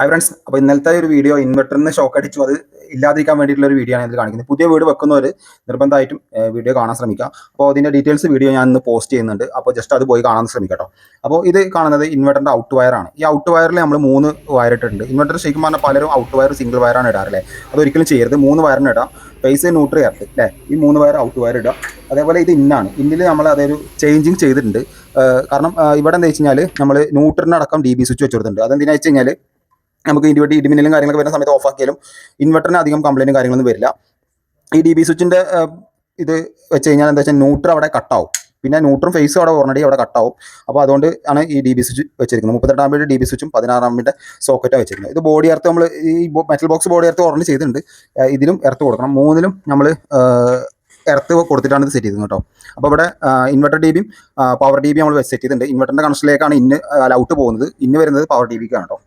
Hi friends അപ്പോൾ ഇന്നലത്തെ ഒരു വീഡിയോ ഇൻവെർട്ടറിന് ഷോക്ക് അടിച്ചു. അത് ഇല്ലാതിരിക്കാൻ വേണ്ടിയിട്ടുള്ള ഒരു വീഡിയോ ആണ് ഇതിൽ കാണിക്കുന്നത്. പുതിയ വീട് വെക്കുന്നവർ നിർബന്ധമായിട്ടും വീഡിയോ കാണാൻ ശ്രമിക്കുക. അപ്പോൾ അതിന്റെ ഡീറ്റെയിൽസ് വീഡിയോ ഞാൻ ഇന്ന് പോസ്റ്റ് ചെയ്യുന്നുണ്ട്. അപ്പോൾ ജസ്റ്റ് അത് പോയി കാണാൻ ശ്രമിക്കട്ടോ അപ്പോൾ ഇത് കാണുന്നത് ഇൻവെർട്ടറിന്റെ ഔട്ട് വയറാണ് ഈ ഔട്ട് വയറിൽ നമ്മൾ മൂന്ന് വയർ ഇട്ടിട്ടുണ്ട്. ഇൻവെർട്ടർ ശരിക്കും പറഞ്ഞാൽ പലരും ഔട്ട് വയർ സിംഗിൾ വയറാണ് ഇടാറില്ലേ? അതൊരിക്കലും ചെയ്യരുത്. മൂന്ന് വയറിന് ഇടാം. ഫേസ് ന്യൂട്രി എർത്ത് അല്ലേ ഈ മൂന്ന് വയർ ഔട്ട് വയർ ഇടുക. അതേപോലെ ഇത് ഇന്നാണ് ഇന്നിൽ നമ്മൾ അതൊരു ചേഞ്ചിങ് ചെയ്തിട്ടുണ്ട്. കാരണം ഇവിടെ എന്താ വെച്ച് കഴിഞ്ഞാൽ നമ്മൾ ന്യൂട്രിനടക്കം ഡി ബി സ്വിച്ച് വെച്ചിട്ടുണ്ട് അതെന്തിനാ വെച്ച് കഴിഞ്ഞാൽ നമുക്ക് ഇൻവെർട്ടർ ഇടിമിന്നലും കാര്യങ്ങളൊക്കെ വരുന്ന സമയത്ത് ഓഫാക്കിയാലും ഇൻവെർട്ടറിന് അധികം കംപ്ലൈന്റും കാര്യങ്ങളൊന്നും വരില്ല. ഈ ഡി ബി സ്വിച്ചിന്റെ ഇത് വെച്ച് കഴിഞ്ഞാൽ എന്താ വെച്ചാൽ ന്യൂട്രൽ അവിടെ കട്ടാവും പിന്നെ ന്യൂട്രും ഫേസും അവിടെ ഓൾറെഡി അവിടെ കട്ടാവും അപ്പോൾ അതുകൊണ്ട് ആണ് ഈ ഡി ബി സ്വിച്ച് വെച്ചിരിക്കുന്നത്. മുപ്പത്തെട്ടാം ആമ്പിന്റെ ഡി ബി സ്വിച്ചും പതിനാറാം ആമ്പിന്റെ സോക്കറ്റാണ് വെച്ചിരിക്കുന്നത്. ഇത് ബോഡി എർത്ത് നമ്മൾ ഈ metal box body earth already ചെയ്തിട്ടുണ്ട്. ഇതിലും എർത്ത് കൊടുക്കണം. മൂന്നിലും നമ്മൾ എർത്ത് കൊടുത്തിട്ടാണ് ഇത് സെറ്റ് ചെയ്തത് കേട്ടോ. അപ്പോൾ ഇവിടെ ഇൻവെർട്ടർ ഡി ബിയും പവർ ഡി ബി നമ്മൾ സെറ്റ് ചെയ്തിട്ടുണ്ട്. ഇൻവെർട്ടറിന്റെ കണക്ഷനിലേക്കാണ് ഇന്ന് ഔട്ട് പോകുന്നത്. ഇന്ന് വരുന്നത് പവർ ഡി ബിക്കാണ് കേട്ടോ.